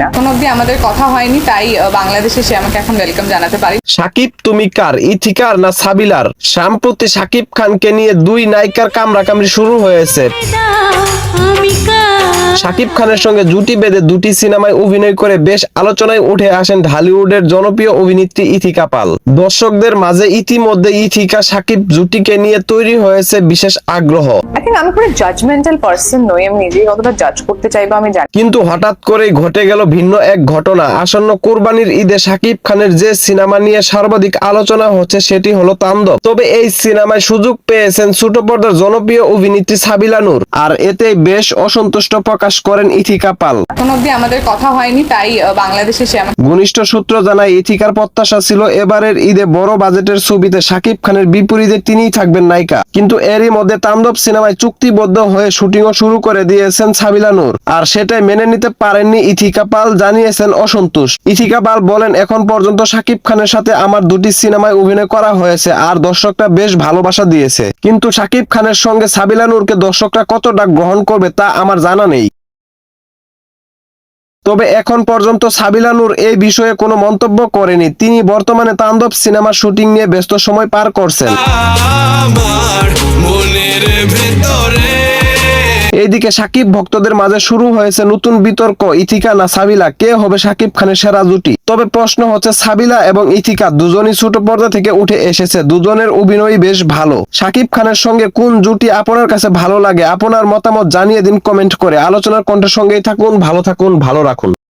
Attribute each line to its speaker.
Speaker 1: না। কোনো অবধি আমাদের কথা হয়নি তাই বাংলাদেশে সে আমাকে এখন ওয়েলকাম জানাতে পারি।
Speaker 2: সাকিব তুমি কার? ইথিকার না সাবিলার? সম্প্রতি সাকিব খানকে নিয়ে দুই নায়িকার কামড়াকামড়ি শুরু হয়েছে। সাকিব খানের সঙ্গে জুটি বেঁধে দুটি সিনেমায় অভিনয় করে বেশ আলোচনায় উঠে আসেন ঢালিউডের জনপ্রিয় অভিনেত্রী ইথিকা পাল। দর্শকদের মাঝে ইতিমধ্যে ইথিকা সাকিব জুটিকে নিয়ে তৈরি হয়েছে বিশেষ আগ্রহ।
Speaker 1: আমি কোনো জাজমেন্টাল পার্সন নই আমি নিজেই কতটা জাজ করতে চাইব আমি জানি।
Speaker 2: কিন্তু হঠাৎ করেই ঘটে গেল ভিন্ন এক ঘটনা। আসন্ন কোরবানির ঈদে সাকিব খানের যে সিনেমা নিয়ে সর্বাধিক আলোচনা হচ্ছে সেটি হলো তাণ্ডব। তবে এই সিনেমায় সুযোগ পেয়েছেন ছোট পর্দার জনপ্রিয় অভিনেত্রী সাবিলা নূর আর এতে বেশ অসন্তুষ্ট প্রকাশ করেন ইথিকা পাল।
Speaker 1: আমাদের কথা হয়নি তাই বাংলাদেশে সে
Speaker 2: ঘনিষ্ঠ সূত্র জানায় ইথিকার প্রত্যাশা ছিল এবারের ঈদে বড় বাজেটের ছবিতে সাকিব খানের বিপরীতে তিনিই থাকবেন নায়িকা। কিন্তু এরই মধ্যে তাণ্ডব সিনেমায় চুক্তিবদ্ধ হয়ে শুটিংও শুরু করে দিয়েছেন সাবিলা নূর আর সেটাই মেনে নিতে পারেননি ইথিকা পাল। জানিয়েছেন অসন্তোষ। ইথিকা পাল বলেন, এখন পর্যন্ত সাকিব খানের সাথে আমার দুটি সিনেমায় অভিনয় করা হয়েছে আর দর্শকরা বেশ ভালোবাসা দিয়েছে। কিন্তু সাকিব খানের সঙ্গে সাবিলা নূরকে দর্শকরা কতটা গ্রহণ করবে তা আমার জানা নেই। তবে এখন পর্যন্ত সাবিলা নূর এই বিষয়ে কোনো মন্তব্য করেনি। তিনি বর্তমানে তাণ্ডব সিনেমার শুটিং নিয়ে ব্যস্ত সময় পার করছেন। এইদিকে সাকিব ভক্তদের মাঝে শুরু হয়েছে নতুন বিতর্ক, ইথিকা না সাবিলা? কে হবে সাকিব খানের সেরা জুটি? তবে প্রশ্ন হচ্ছে, সাবিলা এবং ইথিকা দুজনই ছোট পর্দা থেকে উঠে এসেছে। দুজনের অভিনয় বেশ ভালো। সাকিব খানের সঙ্গে কোন জুটি আপনার কাছে ভালো লাগে? আপনার মতামত জানিয়ে দিন কমেন্ট করে। আলোচনার কণ্ঠের সঙ্গেই থাকুন, ভালো থাকুন, ভালো রাখুন।